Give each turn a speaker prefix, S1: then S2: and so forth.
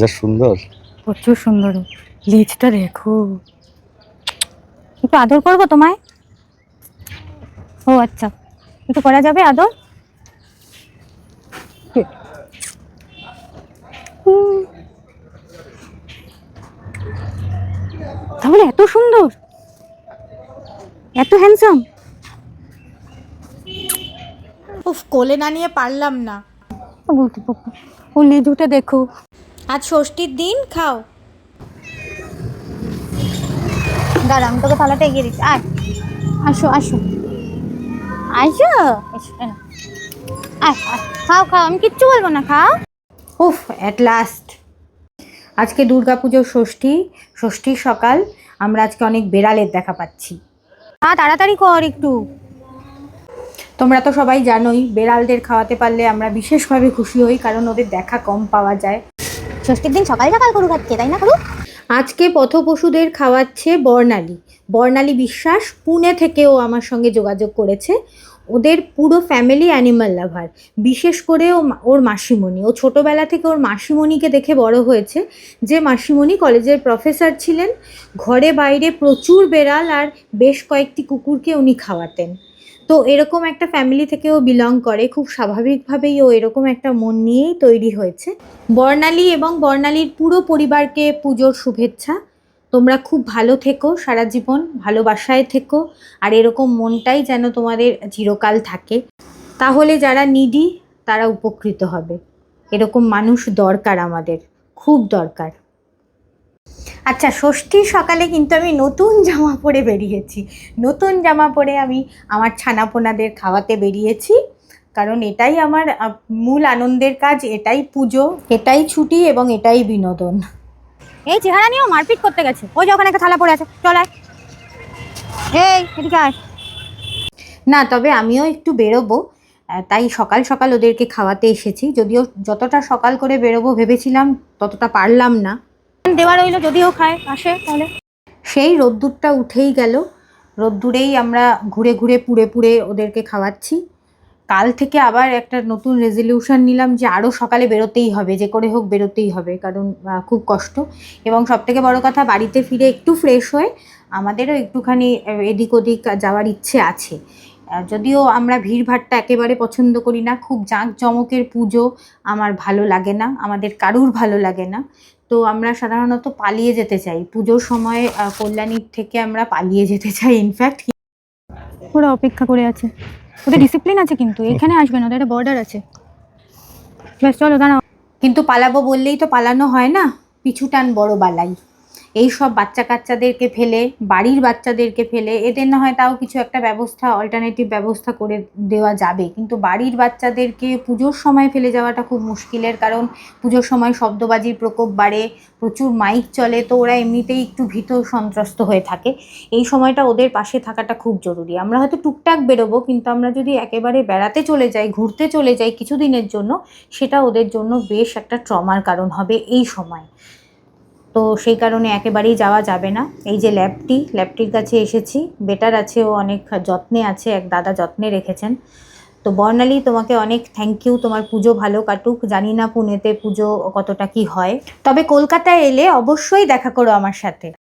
S1: যা সুন্দর।
S2: প্রচুর সুন্দর। লেজটা দেখো একটু আদর করব তোমায়? ও আচ্ছা। একটু করা যাবে আদর? তাহলে এত সুন্দর। এত হ্যান্ডসাম
S3: উফ কোলে না নিয়ে পারলাম না।
S2: বলতে পারব ও লেজুটা দেখো।
S3: আজ ষষ্ঠীর দিন খাও।
S2: দাঁড়া আমি তোকে থালাটা এগিয়ে দিচ্ছি। আয়। আসো আসো। আসো এসো, আয় খাও খাও আমি কিচ্ছু বলব না খাও।
S3: উফ অ্যাট লাস্ট আজকে দুর্গাপুজোর ষষ্ঠী ষষ্ঠীর সকাল আমরা আজকে অনেক বেড়ালের দেখা পাচ্ছি।
S2: হ্যাঁ তাড়াতাড়ি কর একটু।
S3: তোমরা তো সবাই জানোই বেড়ালদের খাওয়াতে পারলে আমরা বিশেষভাবে খুশি হই কারণ ওদের দেখা কম পাওয়া যায়।
S2: ষষ্ঠীর দিন সকাল সকাল গরু খাচ্ছে, তাই না গরু?
S3: আজকে পথপশুদের খাওয়াচ্ছে বর্ণালী। বর্ণালী বিশ্বাস পুনে থেকেও আমার সঙ্গে যোগাযোগ করেছে। ওদের পুরো ফ্যামিলি অ্যানিমাল লাভার বিশেষ করে ও ওর মাসিমণি। ও ছোটোবেলা থেকে ওর মাসিমণিকে দেখে বড় হয়েছে যে মাসিমণি কলেজের প্রফেসর ছিলেন। ঘরে বাইরে প্রচুর বেড়াল আর বেশ কয়েকটি কুকুরকে উনি খাওয়াতেন। তো এরকম একটা ফ্যামিলি থেকে ও বিলং করে, খুব স্বাভাবিকভাবেই ও এরকম একটা মন নিয়েই তৈরি হয়েছে। বর্ণালী এবং বর্ণালীর পুরো পরিবারকে পুজোর শুভেচ্ছা। তোমরা খুব ভালো থেকো সারা জীবন, ভালোবাসায় থেকো, আর এরকম মনটাই যেন তোমাদের চিরকাল থাকে। তাহলে যারা নিডি তারা উপকৃত হবে। এরকম মানুষ দরকার আমাদের, খুব দরকার। আচ্ছা ষষ্ঠীর সকালে কিন্তু আমি নতুন জামা পরে বেরিয়েছি। নতুন জামা পরে আমি আমার ছানাপোনাদের খাওয়াতে বেরিয়েছি। কারণ এটাই আমার মূল আনন্দের কাজ এটাই পুজো এটাই ছুটি এবং এটাই বিনোদন।
S2: এই চেহারা নিয়েও মারপিট করতে গেছে। ওই যে ওখানে একটা থালা পড়ে আছে। চল আয়। এই এদিকে আয়।
S3: না তবে আমিও একটু বেরোবো। তাই সকাল সকাল ওদেরকে খাওয়াতে এসেছি। যদিও যতটা সকাল করে বেরোবো ভেবেছিলাম ততটা পারলাম না।
S2: দেওয়া রইল, যদিও খায়, আসে তাহলে।
S3: সেই রোদ্দুরটা উঠেই গেল। রোদ্দুরেই আমরা ঘুরে ঘুরে পুড়ে পুড়ে ওদেরকে খাওয়াচ্ছি। কাল থেকে আবার একটা নতুন রেজলিউশন নিলাম যে আরও সকালে বেরোতেই হবে, যে করে হোক বেরোতেই হবে, কারণ খুব কষ্ট। এবং সবথেকে বড় কথা, বাড়িতে ফিরে একটু ফ্রেশ হয়ে আমাদেরও একটুখানি এদিক ওদিক যাওয়ার ইচ্ছে আছে। যদিও আমরা ভিড়ভাট্টা একেবারে পছন্দ করি না, খুব জাঁকজমকের পুজো আমার ভালো লাগে না, আমাদের কারুর ভালো লাগে না। তো আমরা সাধারণত পালিয়ে যেতে চাই। পুজোর সময় কল্যাণীর থেকে আমরা পালিয়ে যেতে চাই ইনফ্যাক্ট
S2: ওরা অপেক্ষা করে আছে। ওদের ডিসিপ্লিন আছে কিন্তু এখানে আসবে না ওদের একটা বর্ডার আছে। চলো দাঁড়াও।
S3: কিন্তু পালাবো বললেই তো পালানো হয় না। পিছু টান বড় বালাই। এই সব বাচ্চা কাচ্চাদেরকে ফেলে, বাড়ির বাচ্চাদেরকে ফেলে, এদের না হয় তাও কিছু একটা ব্যবস্থা অল্টারনেটিভ ব্যবস্থা করে দেওয়া যাবে। কিন্তু বাড়ির বাচ্চাদেরকে পুজোর সময় ফেলে যাওয়াটা খুব মুশকিলের কারণ। পুজোর সময় শব্দবাজির প্রকোপ বাড়ে, প্রচুর মাইক চলে, তো ওরা এমনিতেই একটু ভীত সন্ত্রস্ত হয়ে থাকে। এই সময়টা ওদের পাশে থাকাটা খুব জরুরি। আমরা হয়তো টুকটাক বেরোবো, কিন্তু আমরা যদি একেবারে বেড়াতে চলে যাই, ঘুরতে চলে যাই কিছুদিনের জন্য, সেটা ওদের জন্য বেশ একটা ট্রমার কারণ হবে এই সময়। তো সেই কারণে একেবারেই যাওয়া যাবে না। এই যে ল্যাবটি, ল্যাবটির কাছে এসেছি। বেটার আছে, ও অনেক যত্নে আছে, এক দাদা যত্নে রেখেছেন। তো বর্ণালী, তোমাকে অনেক থ্যাংক ইউ তোমার পুজো ভালো কাটুক। জানি না পুনেতে পুজো কতটা কি হয়। তবে কলকাতায় এলে অবশ্যই দেখা করো আমার সাথে।